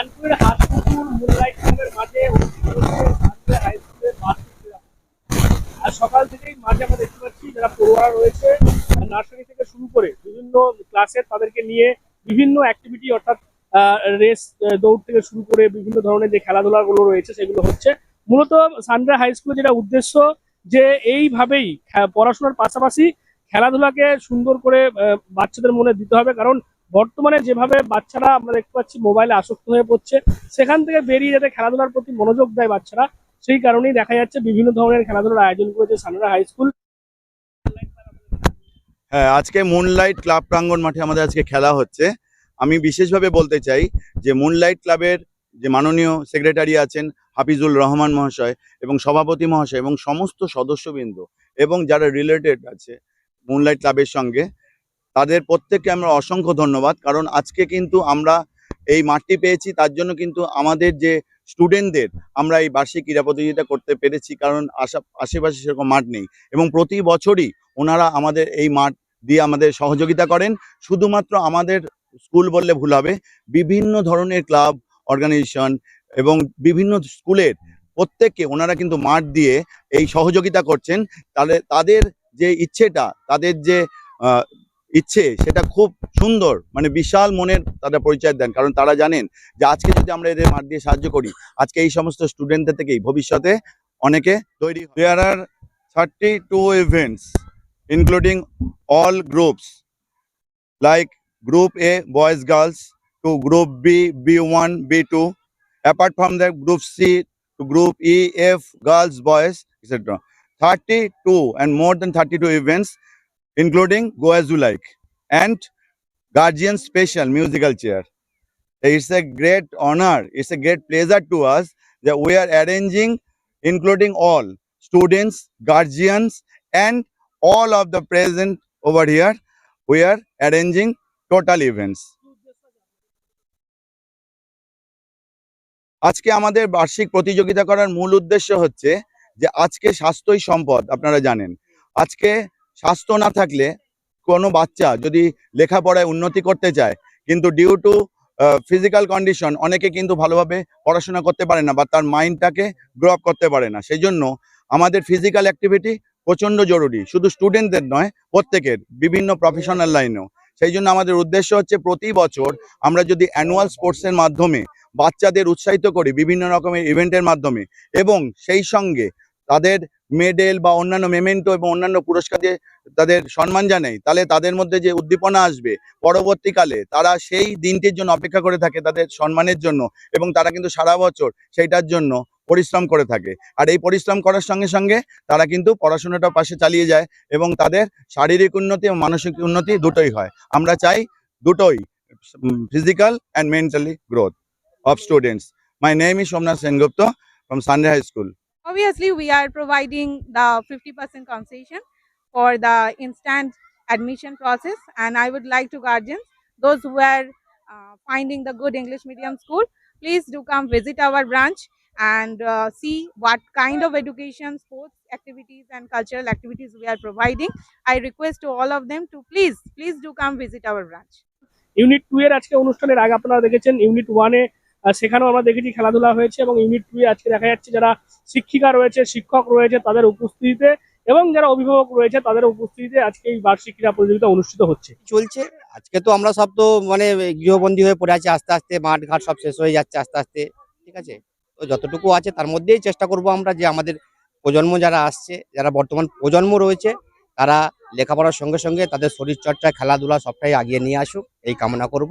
কানপুরের হাসপুকুর সকাল থেকেই আমরা দেখতে পাচ্ছি যারা পড়ুয়ারা রয়েছে নার্সারি থেকে শুরু করে বিভিন্ন তাদেরকে নিয়ে বিভিন্ন অ্যাক্টিভিটি অর্থাৎ রেস দৌড় থেকে শুরু করে বিভিন্ন ধরনের যে খেলাধুলাগুলো রয়েছে সেগুলো হচ্ছে। মূলত সানড্রা হাই স্কুলের যেটা উদ্দেশ্য যে এইভাবেই পড়াশোনার পাশাপাশি খেলাধুলাকে সুন্দর করে বাচ্চাদের মনে দিতে হবে। কারণ বর্তমানে যেভাবে বাচ্চারা আমরা দেখতে পাচ্ছি মোবাইলে আসক্ত হয়ে পড়ছে, সেখান থেকে বেরিয়ে যাতে খেলাধুলার প্রতি মনোযোগ দেয় বাচ্চারা। সেই কারণেই দেখা যাচ্ছে বিভিন্ন ধরনের খেলাধুলার আয়োজন করেছে সানরা হাই স্কুল। হ্যাঁ আজকে মুনলাইট ক্লাব প্রাঙ্গণ মাঠে আমাদের আজকে খেলা হচ্ছে। আমি বিশেষভাবে বলতে চাই যে মুনলাইট ক্লাবের যে মাননীয় সেক্রেটারি আছেন হাফিজুল রহমান মহাশয় এবং সভাপতি মহাশয় এবং সমস্ত সদস্যবৃন্দ এবং যারা রিলেটেড আছে মুনলাইট ক্লাবের সঙ্গে তাদের প্রত্যেককে আমরা অসংখ্য ধন্যবাদ। কারণ আজকে কিন্তু আমরা এই মাঠটি পেয়েছি, তার জন্য কিন্তু আমাদের যে স্টুডেন্টদের আমরা এই বার্ষিক ক্রীড়া প্রতিযোগিতা করতে পেরেছি, কারণ আশা, আশেপাশে সেরকম মাঠ নেই। এবং প্রতি বছরই ওনারা আমাদের এই মাঠ দিয়ে আমাদের সহযোগিতা করেন। শুধুমাত্র আমাদের স্কুল বললে ভুল হবে, বিভিন্ন ধরনের ক্লাব, অর্গানাইজেশন এবং বিভিন্ন স্কুলের প্রত্যেককে ওনারা কিন্তু মাঠ দিয়ে এই সহযোগিতা করছেন। তাহলে তাদের যে ইচ্ছেটা, তাদের যে ইচ্ছে, সেটা খুব সুন্দর। মানে বিশাল মনের তাদের পরিচয় দেন। কারণ তারা জানেন যে আজকে যদি আমরা এদের মাঠ দিয়ে সাহায্য করি, আজকে এই সমস্ত স্টুডেন্টদের থেকেই ভবিষ্যতে অনেকে তৈরি there are thirty two events including all groups like group A boys girls to group B B one B two apart from the group C to group E F girls boys etcetera thirty two and more than thirty two events including go as you like and guardian special musical chair it's a great honor it's a great pleasure to us that we are arranging including all students guardians and all of the present over here we are arranging total events আজকে আমাদের বার্ষিক প্রতিযোগিতা করার মূল উদ্দেশ্য হচ্ছে যে আজকে স্বাস্থ্যই সম্পদ আপনারা জানেন আজকে স্বাস্থ্য না থাকলে কোনো বাচ্চা যদি লেখাপড়ায় উন্নতি করতে চায়, কিন্তু ডিউ টু ফিজিক্যাল কন্ডিশন অনেকে কিন্তু ভালোভাবে পড়াশোনা করতে পারে না বা তার মাইন্ডটাকে গ্রো আপ করতে পারে না। সেই জন্য আমাদের ফিজিক্যাল অ্যাক্টিভিটি প্রচণ্ড জরুরি। শুধু স্টুডেন্টদের নয়, প্রত্যেকের, বিভিন্ন প্রফেশনাল লাইনেও সেই জন্য আমাদের উদ্দেশ্য হচ্ছে প্রতি বছর আমরা যদি অ্যানুয়াল স্পোর্টসের মাধ্যমে বাচ্চাদের উৎসাহিত করি বিভিন্ন রকমের ইভেন্টের মাধ্যমে, এবং সেই সঙ্গে তাদের মেডেল বা অন্যান্য মেমেন্টো এবং অন্যান্য পুরস্কার দিয়ে তাদের সম্মান জানাই। তাহলে তাদের মধ্যে যে উদ্দীপনা আসবে পরবর্তীকালে, তারা সেই দিনটির জন্য অপেক্ষা করে থাকে তাদের সম্মানের জন্য এবং তারা কিন্তু সারা বছর সেইটার জন্য পরিশ্রম করে থাকে। আর এই পরিশ্রম করার সঙ্গে সঙ্গে তারা কিন্তু পড়াশোনাটা পাশে চালিয়ে যায় এবং তাদের শারীরিক উন্নতি এবং মানসিক উন্নতি দুটোই হয়। আমরা চাই দুটোই physical and mentally growth of students my name is Somnath Sengupta from Sunday high school Obviously, we are providing the 50% concession for the instant admission process. And I would like to guardians, those who are uh, finding the good English medium school, please do come visit our branch and uh, see what kind of education, sports activities and cultural activities we are providing. I request to all of them to please, please do come visit our branch. Unit two এর আজকে অনুষ্ঠানের আগে আপনারা দেখেছেন unit ওয়ানে সেখানেও আমরা দেখেছি খেলাধুলা হয়েছে এবং ইউনিট টু আজকে দেখা যাচ্ছে যারা শিক্ষিকা রয়েছে, শিক্ষক রয়েছে তাদের উপস্থিতিতে এবং যারা অভিভাবক রয়েছে তাদের উপস্থিতিতে আজকে এই বার্ষিক ক্রীড়া প্রতিযোগিতা অনুষ্ঠিত হচ্ছে। চলছে? আজকে তো আমরা সব তো মানে গৃহবন্দী হয়ে পড়ে আছি আস্তে আস্তে, মাঠ ঘাট সব শেষ হয়ে যাচ্ছে আস্তে আস্তে, ঠিক আছে? তো যতটুকু আছে তার মধ্যেই চেষ্টা করব আমরা যে আমাদের প্রজন্ম যারা আসছে, যারা বর্তমান প্রজন্ম রয়েছে, তারা লেখাপড়ার সঙ্গে সঙ্গে তাদের শরীরচর্চা, খেলাধুলা সবটাই আগিয়ে নিয়ে আসুক, এই কামনা করব।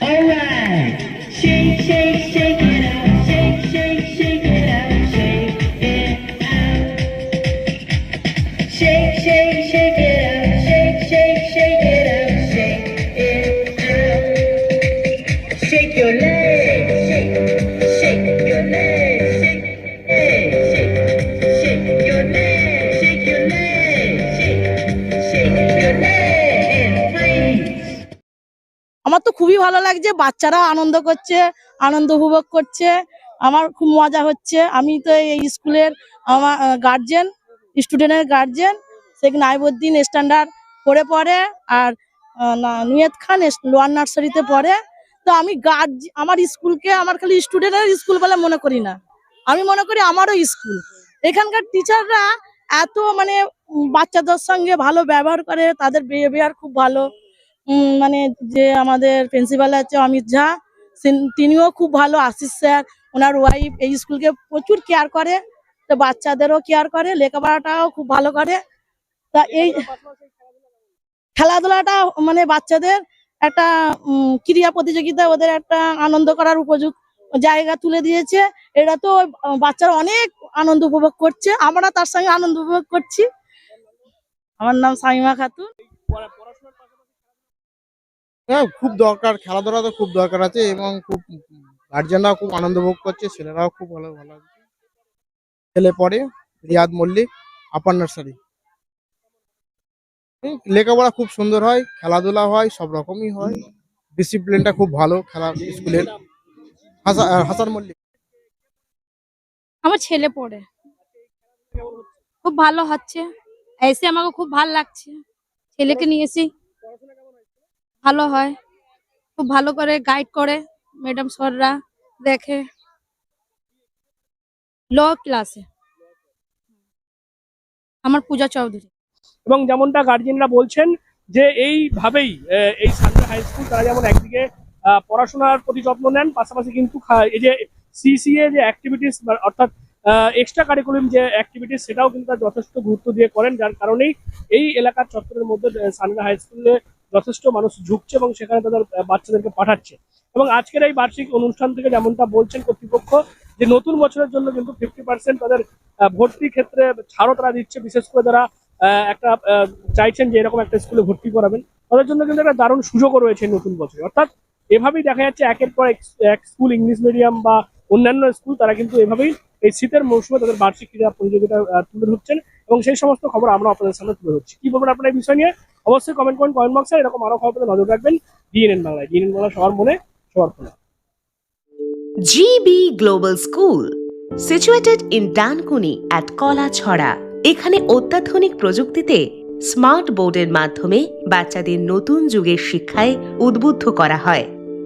Alright, shake, shake, shake it out, shake, shake, shake it out, shake it out, shake, shake, shake. খুবই ভালো লাগছে বাচ্চারা আনন্দ করছে আনন্দ উপভোগ করছে আমার খুব মজা হচ্ছে। আমি তো এই স্কুলের আমার গার্জেন স্টুডেন্টের গার্জেন শেখ নাইবুদ্দিন স্ট্যান্ডার্ড পড়ে পড়ে আর আহ, না- নুয়েত খান লোয়ার নার্সারিতে পড়ে। তো আমি গার্জ আমার স্কুলকে আমার খালি স্টুডেন্টের স্কুল বলে মনে করি না। আমি মনে করি আমারও স্কুল। এখানকার টিচাররা এত মানে বাচ্চাদের সঙ্গে ভালো ব্যবহার করে তাদের বিহেভিয়ার খুব ভালো। মানে যে আমাদের প্রিন্সিপাল আছে অমিত ঝা তিনিও খুব ভালো আশিস স্যার ওনার ওয়াইফ এই স্কুলকে প্রচুর কেয়ার করে, তো বাচ্চাদেরও কেয়ার করে, লেখাপড়াটাও খুব ভালো করে। তা এই খেলাধুলাটা মানে বাচ্চাদের একটা ক্রীড়া প্রতিযোগিতা, ওদের একটা আনন্দ করার উপযুক্ত জায়গা তুলে দিয়েছে। এটা তো বাচ্চারা অনেক আনন্দ উপভোগ করছে। আমরা তার সঙ্গে আনন্দ উপভোগ করছি। আমার নাম সাইমা খাতুন। হ্যাঁ খুব দরকার। খেলাধুলা তো খুব দরকার আছে এবং খুব গার্জেনরাও খুব আনন্দ ভোগ করছে, ছেলেরাও খুব ভালো ভালো ছেলে পড়ে, রিয়াদ মল্লিক, আপার নার্সারি। লেখাপড়া খুব সুন্দর হয়, খেলাধুলা হয়, সব রকমই হয়। ডিসিপ্লিনটা খুব ভালো খেলা স্কুলের। হাসা- হাসান মল্লিক। আমার ছেলে পড়ে। খুব ভালো হচ্ছে। এসে আমাকে খুব ভালো লাগছে। ছেলেকে নিয়ে ভালো হয়। খুব ভালো করে গাইড করে ম্যাডাম স্যাররা দেখে। ল ক্লাসে আমার পূজা চৌধুরী। এবং যেমনটা গার্জিয়ানরা বলছেন যে এইভাবেই এই সানরা হাই স্কুল তারা যেমন একদিকে পড়াশোনার প্রতি যত্ন নেন, পাশাপাশি কিন্তু এই যে সিসিএ যে অ্যাক্টিভিটিস অর্থাৎ এক্সট্রা কারিকুলাম যে অ্যাক্টিভিটিস সেটাও কিন্তু তারা যথেষ্ট গুরুত্ব দিয়ে করেন, যার কারণেই এই এলাকার চত্বরের মধ্যে সানরা হাই স্কুলে যথেষ্ট মানুষ ঝুঁকছে এবং সেখানে তাদের বাচ্চাদেরকে পাঠাচ্ছে। এবং আজকের এই বার্ষিক অনুষ্ঠান থেকে যেমনটা বলছেন কর্তৃপক্ষ, যে নতুন বছরের জন্য কিন্তু ফিফটি পার্সেন্ট তাদের ভর্তি ক্ষেত্রে ছাড়ও তারা দিচ্ছে। বিশেষ করে যারা একটা চাইছেন যে এরকম একটা স্কুলে ভর্তি করাবেন। তাদের জন্য কিন্তু একটা দারুণ সুযোগও রয়েছে নতুন বছরে। অর্থাৎ এভাবেই দেখা যাচ্ছে একের পর এক স্কুল ইংলিশ মিডিয়াম বা অন্যান্য স্কুল তারা কিন্তু এভাবেই এই শীতের মৌসুমে তাদের বার্ষিক ক্রীড়া প্রতিযোগিতা তুলে ধরছেন এবং সেই সমস্ত খবর আমরা আপনাদের সামনে তুলে ধরছি। কি বলবেন আপনার এই বিষয় নিয়ে? অবশ্যই কমেন্ট করুন কমেন্ট বক্সে এরকম আরও খবর পেতে নজর রাখবেন ডিএনএন বাংলায়। ডিএনএন বাংলা সবার মনে সবার ফোনে। GB Global School, situated in Dankuni at Kolachhara. এখানে অত্যাধুনিক প্রযুক্তিতে স্মার্ট বোর্ডের মাধ্যমে বাচ্চাদের নতুন যুগের শিক্ষায় উদ্বুদ্ধ করা হয়।